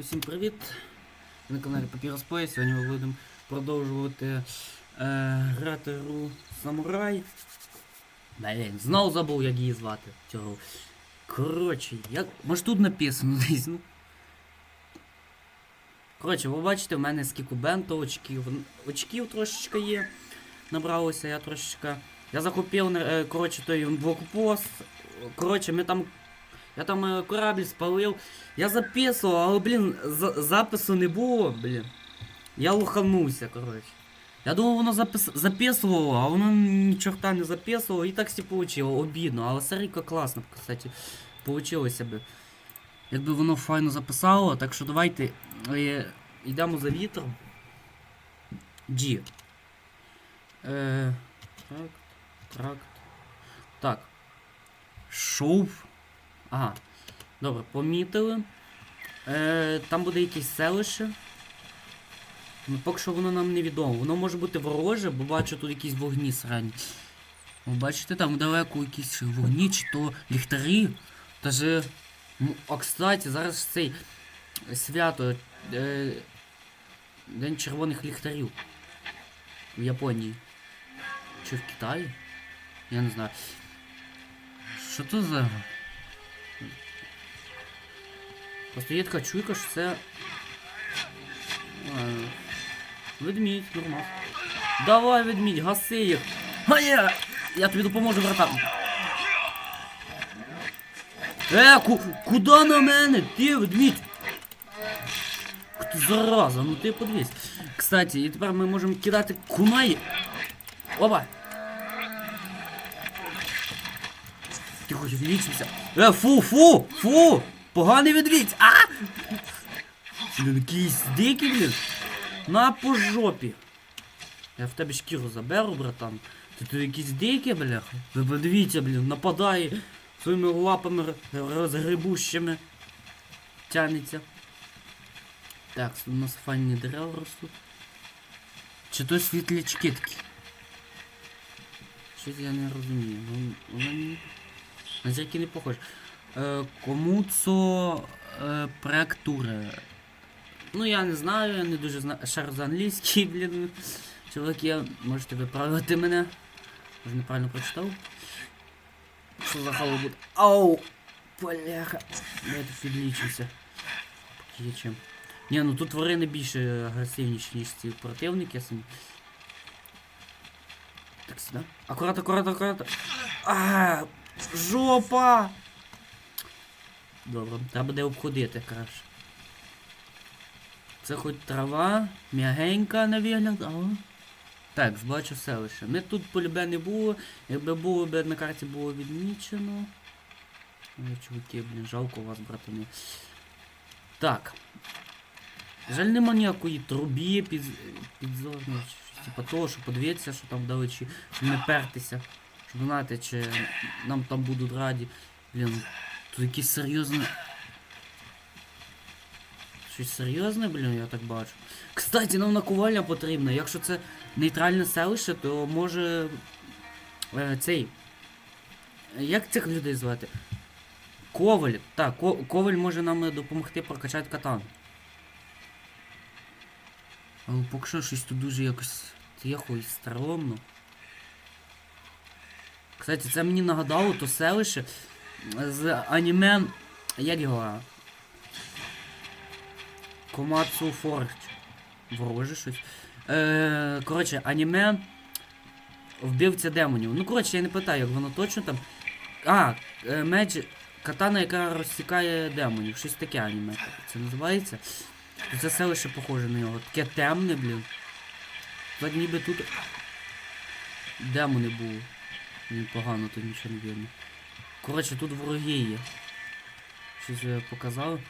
Усім привіт! На каналі Play. Сьогодні ми будемо продовжувати е, грати гру Самурай. Блін, знову забув, як її звати. Цього. Коротше, як. Може тут написано десь, ну. Коротше, ви бачите, в мене скільки бенто очків. Очків трошечки є. Набралося я трошечки. Я захопив, е, коротше, той блокпост. Коротше, ми там. Я там е, корабль спалив. Я записував, але, блін, за- запису не було, блін. Я лоханувся, коротше. Я думав, воно запис... записувало, а воно ні чорта не записувало і так всі получило. Обідно, але серійка класно, кстати, получилося би. Якби воно файно записало, так що давайте е, йдемо за вітром. G. Е, тракт, тракт. Так. Шов. Ага. Добре, помітили. Е, там буде якесь селище. Ну, поки що воно нам невідомо. Воно може бути вороже, бо бачу тут якісь вогні срані. Ви бачите, там далеко якісь вогні, чи то ліхтарі. Даже. Ну, а кстати, зараз цей свято. Е, День червоних ліхтарів. В Японії. Чи в Китаї? Я не знаю. Що то за. Просто є така чуйка, що це. Ведмідь, нормально. Давай, ведмідь, гаси їх. А я! Я тобі допоможу, братан. Е, ку куди на мене? Ти, ведмідь? Ти зараза, ну ти подивись. Кстати, і тепер ми можемо кидати кунай. Опа! Тихо, відвічився. Е, фу, фу, фу! Поганий ведмідь! А! Блін, якийсь дикий, блін. На по жопі. Я в тебе шкіру заберу, братан. Ти тут якийсь дикий, бляха. Ви подивіться, блін, нападає своїми лапами розгребущими. Тянеться. Так, у нас файні дерева ростуть. Чи то світлячки такі? Щось я не розумію. Ну, Воно ні. На зірки не похоже. Е, Комуцо е, проектури. Ну я не знаю, я не дуже знаю. Шар за англійський, блін. Чоловіки, можете виправити мене. Може неправильно прочитав. Що за халу буде? Ау! Бляха! Я тут відлічився. Поки. Ні, ну тут тварини більше агресивніші, ніж ці противники самі. Так сюди. Аккурат, аккурат, аккурат. А, жопа! Добре, треба де обходити краще. Це хоч трава, м'ягенька на вигляд, але... Так, збачу селище. Ми тут полюбе не було. Якби було б на карті було відмічено. Ой, чуваки, блін, жалко вас, братани. Так. Жаль нема ніякої трубі під, підзорної, типа того, щоб подивитися, що там вдалечі, щоб не пертися. Щоб знати, чи нам там будуть раді. Блін, тут якісь серйозні. Щось серйозне, блін, я так бачу. Кстати, нам накувальня потрібна. Якщо це нейтральне селище, то може. Е, цей. Як цих людей звати? Коваль. Так, Ко- Коваль може нам е, допомогти прокачати катан. Але поки що щось тут дуже якось тихо і старомно. Кстати, це мені нагадало то селище з аніме. Як його? Комацу Форч. Вороже щось. Е, коротше, аніме. Вбивця демонів. Ну, коротше, я не питаю, як воно точно там. А, е, меч. Катана, яка розсікає демонів. Щось таке аніме. Це називається. Це селище похоже на нього. Таке темне, блін. Так ніби тут. Демони були. Мені погано, тут нічого не видно. Коротше, тут вороги є. Щось я показав.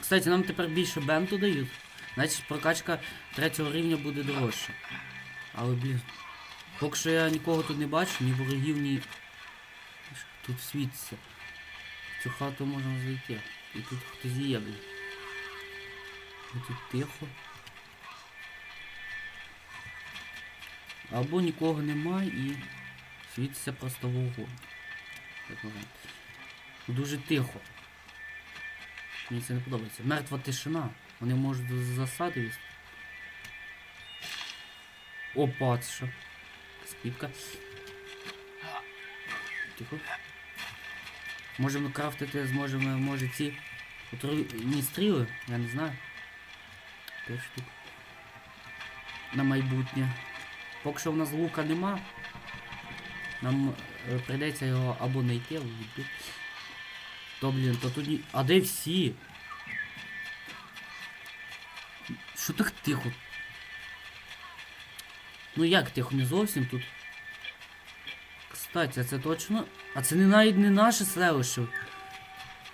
Кстати, нам тепер більше бенту дають. Значить прокачка третього рівня буде дорожча. Але, блін. Поки що я нікого тут не бачу, ні ворогів, ні. Тут світиться. В цю хату можна зайти. І тут хтось є, блін. Тут тихо. Або нікого немає і світиться просто вогонь. Дуже тихо. Мені це не подобається. Мертва тишина. Вони можуть з засади вести. Опа, це що? Скидка. Тихо. Можемо крафтити, зможемо, може ці отруйні стріли, я не знаю. 5 штук. На майбутнє. Поки що в нас лука нема. Нам прийдеться його або знайти, або відбити. То, блін, то тут ні... А де всі? Що так тихо? Ну як тихо, не зовсім тут. Кстати, а це точно. А це не навіть не наше селище.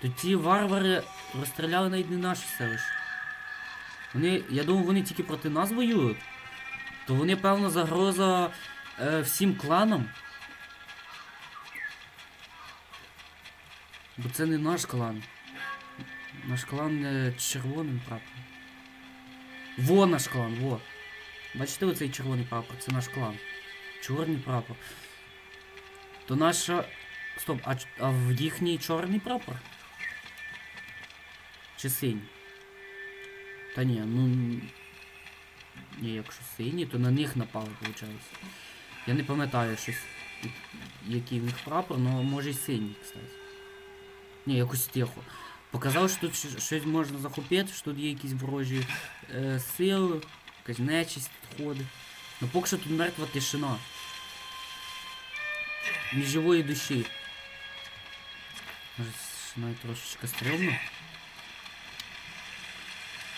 То ті варвари розстріляли навіть не наше селище. Вони. Я думав, вони тільки проти нас воюють. То вони, певно, загроза е, всім кланам. Бо це не наш клан. Наш клан не червоним прапором. Во наш клан, во. Бачите оцей червоний прапор? Це наш клан. Чорний прапор. То наша. Стоп, а, а в їхній чорний прапор? Чи синій? Та ні, ну. Ні, якщо синій, то на них напали, виходить. Я не пам'ятаю щось, який в них прапор, але може й синій, кстати. Ні, якось тихо. Показав, що тут щ- щось можна захопити, що тут є якісь ворожі е, сили, якась нечисть тут ходить. Ну поки що тут мертва тишина. Ні живої душі. Може, ще навіть трошечки стрьомно.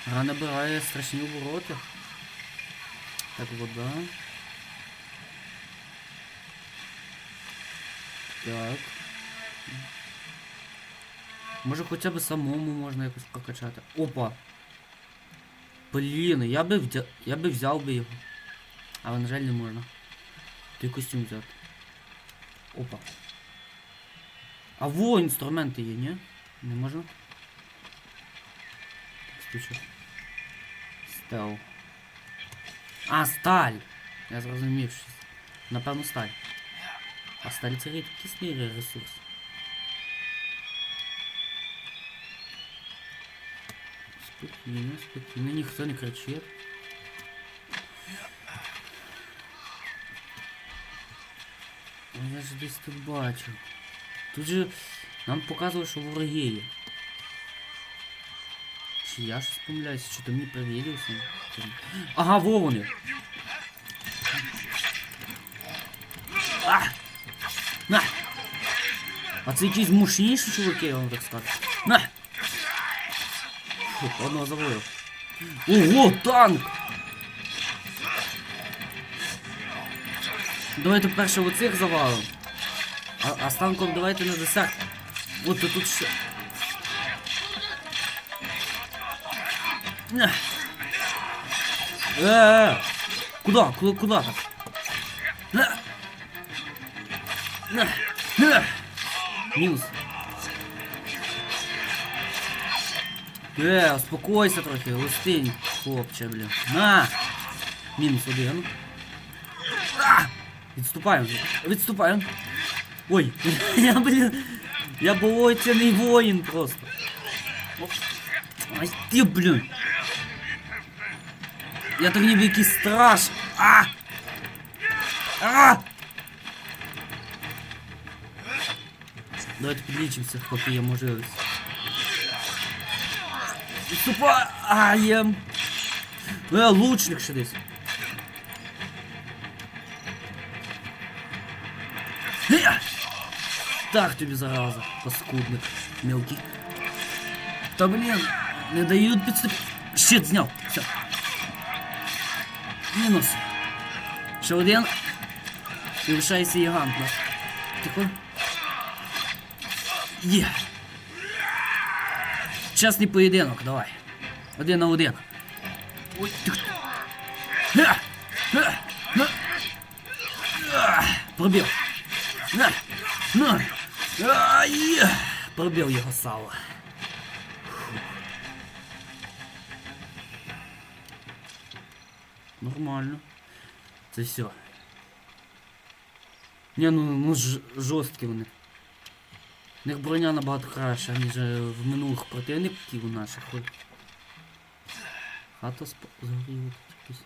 Гра набирає страшні обороти. Так, вода. Так. Може хоча б самому можна якось прокачати. Опа! Блін, я би вдя... я би взяв би його. Але на жаль не можна. Той костюм взяти. Опа. А во інструменти є, ні? Не можна? Стучу. Стел. А, сталь! Я зрозумів щось. Напевно сталь. А сталь це рідкісний ресурс. Спокійно, спокійно, ніхто не кричить. А я ж десь тут бачив. Тут же нам показували, що вороги є. Чи я щось помиляюся, чи то мені привідався? Ага, во вони. А! На! А це якісь мощніші чуваки, я вам так скажу. На! Одного завалив. Ого, танк! Давайте перше оцих завалимо. А, а з танком давайте на десерт. От то тут ще. На. Е, е, Куда? Куда, куда так? Мінус. Е, успокойся трохи, листинь, хлопче, бля. На! Мінус один. А! Відступаємо. Відступаємо. Ой, я, блін. Я болотяний воїн просто. Оп. Ай ти, блін. Я так ніби якийсь страж. А! А! Давайте підлічимося, поки є можливість. Відступаєм. Е, лучник ще десь. Е! Так тобі зараза, паскудник мелкий. Та блін, не дають підступ. Щит зняв. Все. Мінус. Ще один. І лишається гігант наш. Тихо. Є. Чесний поєдинок, давай. Один на один. Ой, тихо. Га! Га! Га! А, Пробив. На! На! Ай! Пробив його сало. Фу. Нормально. Це все. Ні, ну, ну ж, жорсткі вони. У них броня набагато краща, ніж е, в минулих противників наших. Хата сп... згоріла тут якось.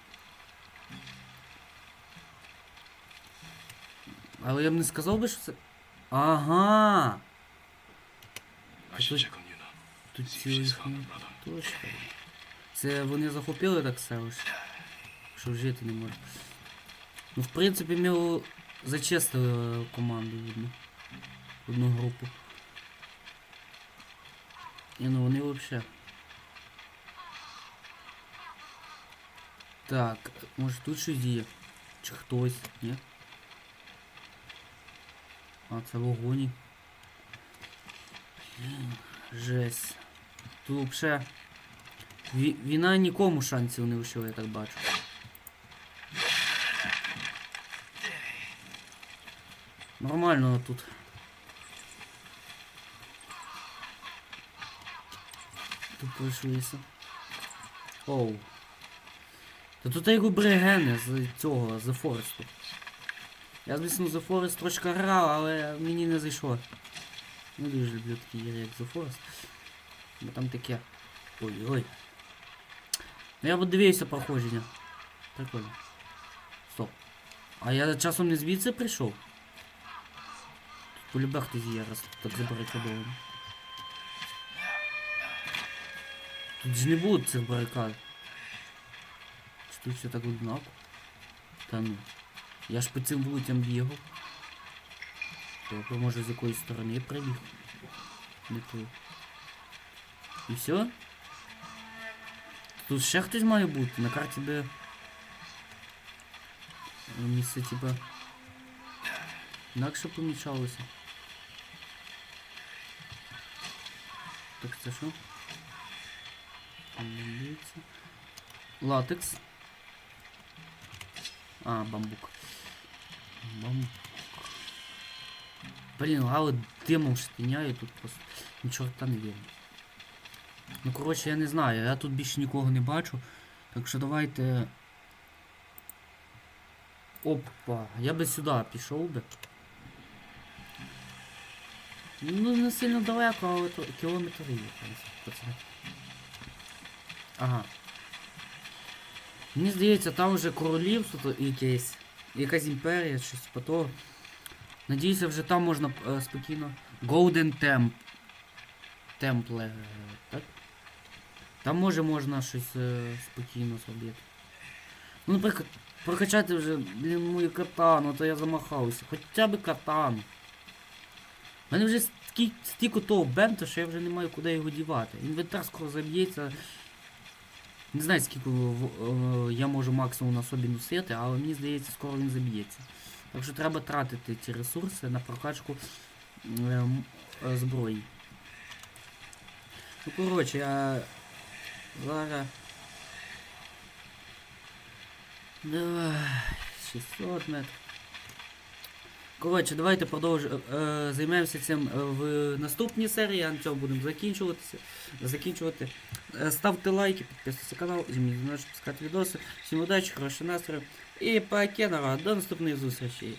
Але я б не сказав би, що це. Ага! Тут See цілий. Точно. Це вони захопили так селище. Що жити не може. Ну, в принципі, ми зачистили е, команду видно. Одну групу. І ну вони вообще. Так, може тут щось є? Чи хтось, ні? А, це вогоні. Жесть. Тут взагалі Війна нікому шансів не лишила, я так бачу. Нормально тут. Тут пройшлися. Оу. Та тут як бригени з цього, з Форесту. Я, звісно, The Forest трошки грав, але мені не зайшло. Не дуже люблю такі ігри, як The Forest. Бо там таке. Ой-ой. Ну я подивився проходження. Прикольно. Стоп. А я часом не звідси прийшов. Тут полюбе хтось є, раз так забарикадований. Тут ж не буде цих барикад. Чи тут все так однаково? Та ну. Я ж по цим вулицям бігав. Тобто, може з якоїсь сторони прибіг. Не той. І все? Тут ще хтось має бути, на карті де. Місце типа. Інакше помічалося. Так це що? Латекс. А, бамбук. Бамбук. Блін, але димом штиняє тут просто. Ні чорта не видно. Ну, коротше, я не знаю, я тут більше нікого не бачу. Так що давайте. Опа, я би сюди пішов би. Ну, не сильно далеко, але то кілометр є, в принципі. Ага. Мені здається, там вже королівство якесь. Якась імперія, щось по того. Надіюся, вже там можна е, спокійно. Golden Temp. Temple, е, так? Там може можна щось е, спокійно зробити. Ну, наприклад, прокачати вже, блін, мою катану, то я замахався. Хоча б катану. У мене вже стільки, того бента, що я вже не маю куди його дівати. Інвентар скоро заб'ється. Не знаю, скільки е, я можу максимум на собі носити, але мені здається, скоро він заб'ється. Так що треба тратити ці ресурси на прокачку е, зброї. Ну, коротше, я зараз. 600 метрів. Коротше, давайте продовжуємо. Е, займемося цим в наступній серії, а на цьому будемо закінчуватися. Закінчувати. Е, ставте лайки, підписуйтесь на канал, змініть пускати відоси. Всім удачі, хорошого настрою і паке народ. До наступної зустрічі.